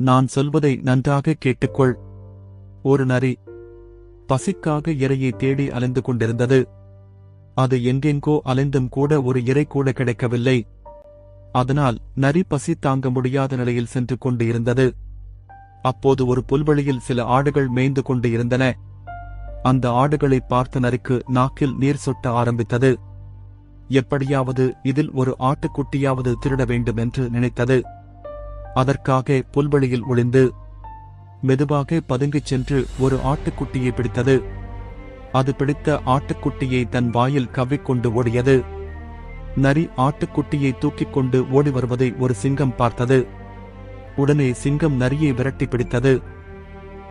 நான் சொல்வதை நன்றாக கேட்டுக்கொள். ஒரு நரி பசிக்காக இரையை தேடி அலைந்து கொண்டிருந்தது. அது எங்கெங்கோ அலைந்தும் கூட ஒரு இறை கூட கிடைக்கவில்லை. அதனால் நரி பசி தாங்க முடியாத நிலையில் சென்று கொண்டு இருந்தது அப்போது ஒரு புல்வெளியில் சில ஆடுகள் மேய்ந்து கொண்டு இருந்தன அந்த ஆடுகளை பார்த்த நரிக்கு நாக்கில் நீர் சொட்ட ஆரம்பித்தது. எப்படியாவது இதில் ஒரு ஆட்டுக்குட்டியாவது திருட வேண்டும் என்று நினைத்தது. அதற்காக புல்வெளியில் ஒளிந்து மெதுவாக பதுங்கிச் சென்று ஒரு ஆட்டுக்குட்டியை பிடித்தது. அது பிடித்த ஆட்டுக்குட்டியை தன் வாயில் கவ்விக்கொண்டு ஓடியது. நரி ஆட்டுக்குட்டியை தூக்கிக் கொண்டு ஓடி வருவதை ஒரு சிங்கம் பார்த்தது. உடனே சிங்கம் நரியை விரட்டி பிடித்தது.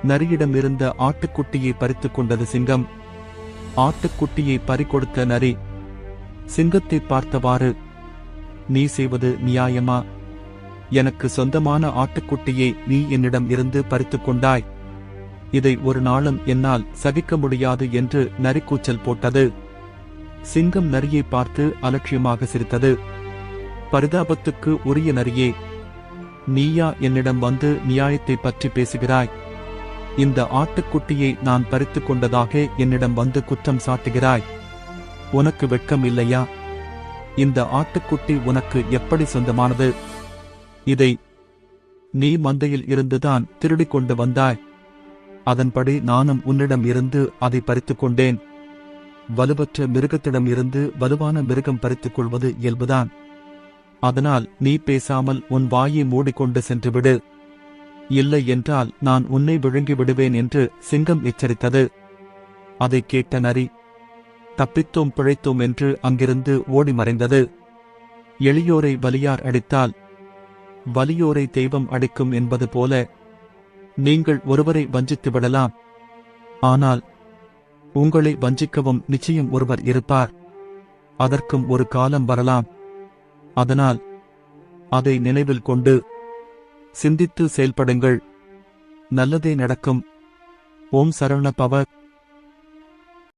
நரியிடம் இருந்த ஆட்டுக்குட்டியை பறித்துக் கொண்டது சிங்கம். ஆட்டுக்குட்டியை பறிகொடுத்த நரி சிங்கத்தை பார்த்தவாறு நீ செய்வது நியாயமா? எனக்கு சொந்தமான ஆட்டுக்குட்டியை நீ என்னிடம் இருந்து பறித்துக்கொண்டாய் இதை ஒரு நாளும் என்னால் சகிக்க முடியாது என்று நரிக்கூச்சல் போட்டது. சிங்கம் நரியை பார்த்து அலட்சியமாக சிரித்தது. பரிதாபத்துக்கு உரிய நரியே நீயா என்னிடம் வந்து நியாயத்தை பற்றி பேசுகிறாய். இந்த ஆட்டுக்குட்டியை நான் பறித்துக் கொண்டதாக என்னிடம் வந்து குற்றம் சாட்டுகிறாய். உனக்கு வெட்கம் இல்லையா? இந்த ஆட்டுக்குட்டி உனக்கு எப்படி சொந்தமானது? இதை நீ மந்தையில் இருந்துதான் திருடிக் கொண்டு வந்தாய். அதன்படி நானும் உன்னிடம் இருந்து அதை பறித்துக் கொண்டேன் வலுவற்ற மிருகத்திடம் இருந்து வலுவான மிருகம் பறித்துக் கொள்வது இயல்புதான். அதனால் நீ பேசாமல் உன் வாயை மூடிக்கொண்டு சென்றுவிடு. இல்லை என்றால் நான் உன்னை விழுங்கி விடுவேன் என்று சிங்கம் எச்சரித்தது. அதைக் கேட்ட நரி தப்பித்தோம் பிழைத்தோம் என்று அங்கிருந்து ஓடி மறைந்தது. எளியோரை வலியார் அடித்தால் வலியோரை தெய்வம் அடிக்கும் என்பது போல நீங்கள் ஒருவரை வஞ்சித்து விடலாம். ஆனால் உங்களை வஞ்சிக்கவும் நிச்சயம் ஒருவர் இருப்பார். அதற்கும் ஒரு காலம் வரலாம். அதனால் அதை நினைவில் கொண்டு சிந்தித்து செயல்படுங்கள். நல்லதே நடக்கும். ஓம் சரவண பவ